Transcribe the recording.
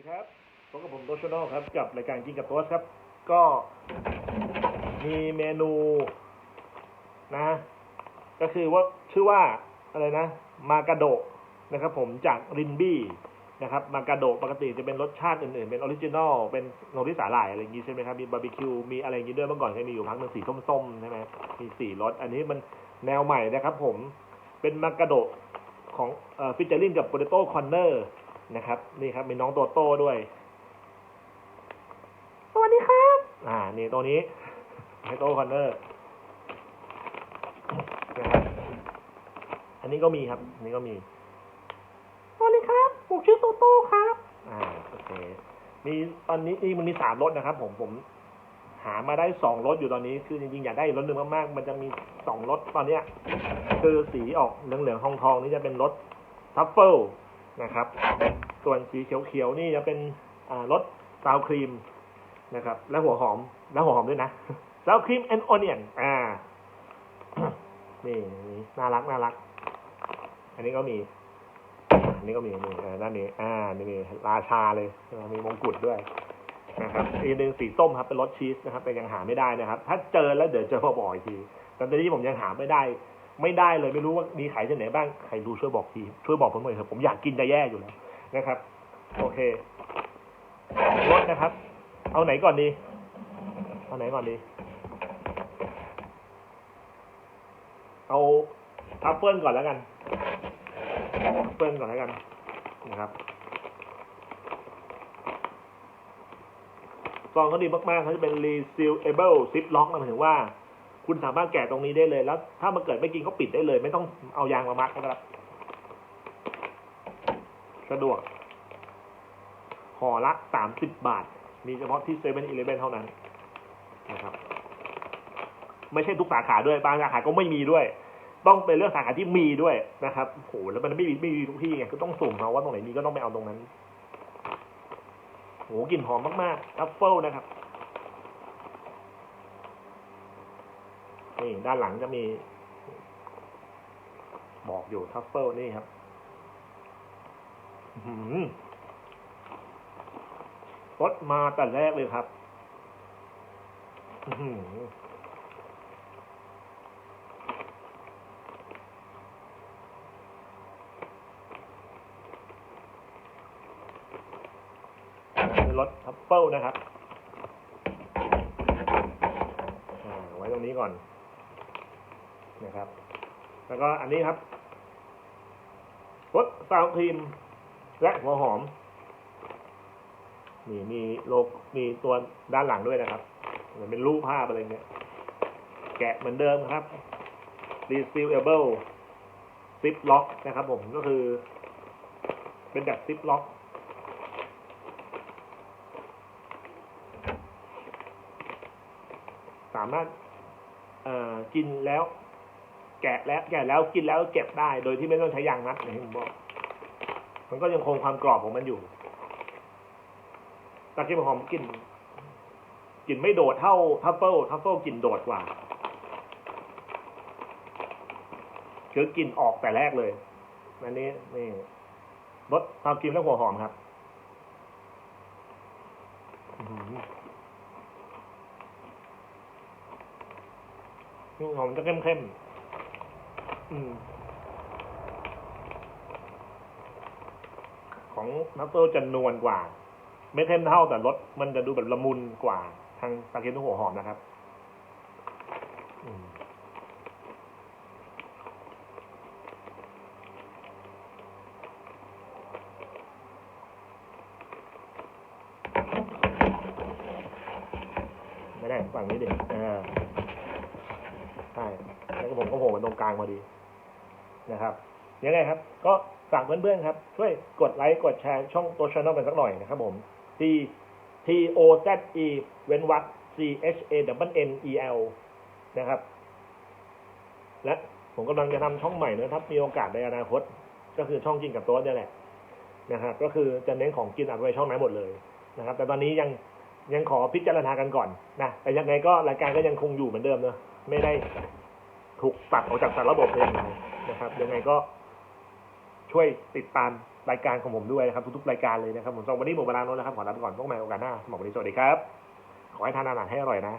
ดีครับพบกับผมโตชโนครับ กับรายการกินกับโต๊ดครับ ก็มีเมนูนะ ก็คือว่าชื่อว่าอะไรนะ มากาโดะนะครับผมจากรินบี้นะครับ มากาโดะปกติจะเป็นรสชาติอื่นๆ เป็นออริจินอลเป็นโนริสาหร่ายอะไรอย่างงี้ใช่ไหมครับ มีบาร์บีคิว มีอะไรอย่างงี้ด้วยเมื่อก่อนเคยมีอยู่พักหนึ่งสีส้มๆใช่ไหมมีสี่รส อันนี้มันแนวใหม่นะครับผม เป็นมากาโดะของเอ่อฟิชเจอริงกับโปเตโต้คอนเนอร์ นะครับ นี่ครับมีน้องโตโต้ด้วย สวัสดีครับ อ่า นี่ตัวนี้ไฮโต้คอนเนอร์นะครับอันนี้ก็มีครับ อันนี้ก็มี สวัสดีครับ ผมชื่อโตโต้ครับ อ่า โอเค มีตอนนี้นี่มันมีสามรถนะครับ ผม ผม หามาได้สองรถอยู่ตอนนี้ คือจริงๆ อยากได้อีกรถหนึ่งมากๆ มันจะมีสองรถตอนเนี้ย คือสีออกเหลืองๆทองๆนี่จะเป็นรถทัฟเฟิล นะครับ ส่วนสีเขียวๆนี่จะเป็นรสซาวครีมนะครับ และหัวหอม และหัวหอมด้วยนะซาวครีมแอนด์ออเนียนอ่านี่นี่น่ารักน่ารัก อันนี้ก็มี อันนี้ก็มีนี่อ่าด้านนี้ อ่า นี่มีราชาเลย มีมงกุฎด้วยนะครับอีกหนึ่งสีส้มครับเป็นรสชีสนะครับแต่ยังหาไม่ได้นะครับ ถ้าเจอแล้วเดี๋ยวจะมาบอกอีกทีแต่ตอนนี้ผมยังหาไม่ได้ ไม่ได้เลยไม่รู้ว่ามีขายที่ไหนบ้างใครรู้ช่วยบอกทีช่วยบอกผมหน่อยเถอะผมอยากกินจะแย่อยู่แล้วนะครับ โอเครสนะครับ เอาไหนก่อนดี เอาไหนก่อนดี เอาทัฟเฟิลก่อนแล้วกันทัฟเฟิลก่อนแล้วกันนะครับซองเขาดีมากๆเขาจะเป็น resealable zip lock นะหมายถึงว่า คุณสามารถแกะตรงนี้ได้เลย แล้ว ถ้ามันเกิดไม่กินเขาปิดได้เลย ไม่ต้องเอายางมามัดนะครับ สะดวกห่อละสามสิบบาท มีเฉพาะที่เซเว่นอีเลฟเว่นเท่านั้นนะครับ ไม่ใช่ทุกสาขาด้วย บางสาขาก็ไม่มีด้วย ต้องเป็นเรื่องสาขาที่มีด้วยนะครับโหแล้วมันไม่มีไม่มีทุกที่ไงก็ต้องสุ่มเอาว่าตรงไหนมีก็ต้องไปเอาตรงนั้นโหกลิ่นหอมมากๆทัฟเฟิลนะครับ นี่ด้านหลังจะมี บอกอยู่ทัฟเฟิลนี่ครับรสมาแต่แรกเลยครับรสทัฟเฟิลนะครับไว้ตรงนี้ก่อน นะครับ แล้วก็อันนี้ครับรสซาวครีมและหัวหอม นี่มีโลกมีตัวด้านหลังด้วยนะครับเหมือนเป็นรูปภาพอะไรเงี้ย แกะเหมือนเดิมครับ resealable zip lock นะครับผมก็คือ เป็นแบบ zip lock สามารถกินแล้ว แกะแล้วแกะแล้วกินแล้วเก็บได้ โดยที่ไม่ต้องใช้ยางนัดอย่างที่ผมบอก มันก็ยังคงความกรอบของมันอยู่ตะเกียบหอมกลิ่นกลิ่นไม่โดดเท่าทัฟเฟิลทัฟเฟิลกลิ่นโดดกว่าคือกลิ่นออกแต่แรกเลยอันนี้นี่รสความกลิ่นและหัวหอมครับหอมจะเข้มๆอืม ของนัฟเฟิลจะนวลกว่า ไม่เข้มเท่าแต่รสมันจะดูแบบละมุนกว่า ทางตะเกียบหัวหอมนะครับไม่ได้ฝั่งนี้ดิเออใช่แล้วก็ผมก็โผล่มาตรงกลางพอดี นะครับยังไงครับ ก็ฝากเพื่อนๆครับ ช่วยกดไลค์กดแชร์ช่องตัวช anel กันสักหน่อยนะครับผม T T O Z E เว้นวรรค C H A W N E L นะครับ และผมกำลังจะทำช่องใหม่นะครับ มีโอกาสในอนาคต ก็คือช่องกินกับโต๊ะนี่แหละนะครับ ก็คือจะเน้นของกินอัดไว้ช่องนั้นหมดเลยนะครับ แต่ตอนนี้ยังยังขอพิจารณากันก่อนนะแต่ยังไงก็รายการก็ยังคงอยู่เหมือนเดิมเนอะไม่ได้ถูกตัดออกจากสารระบบเลย นะครับ ยังไงก็ช่วยติดตามรายการของผมด้วยนะครับ ทุกๆรายการเลยนะครับ ผมสองวันนี้หมดเวลาแล้วนะครับ ขอลาไปก่อนพวกแมวโอกาสหน้าสำหรับวันนี้สวัสดีครับ ขอให้ทานอาหารให้อร่อยนะ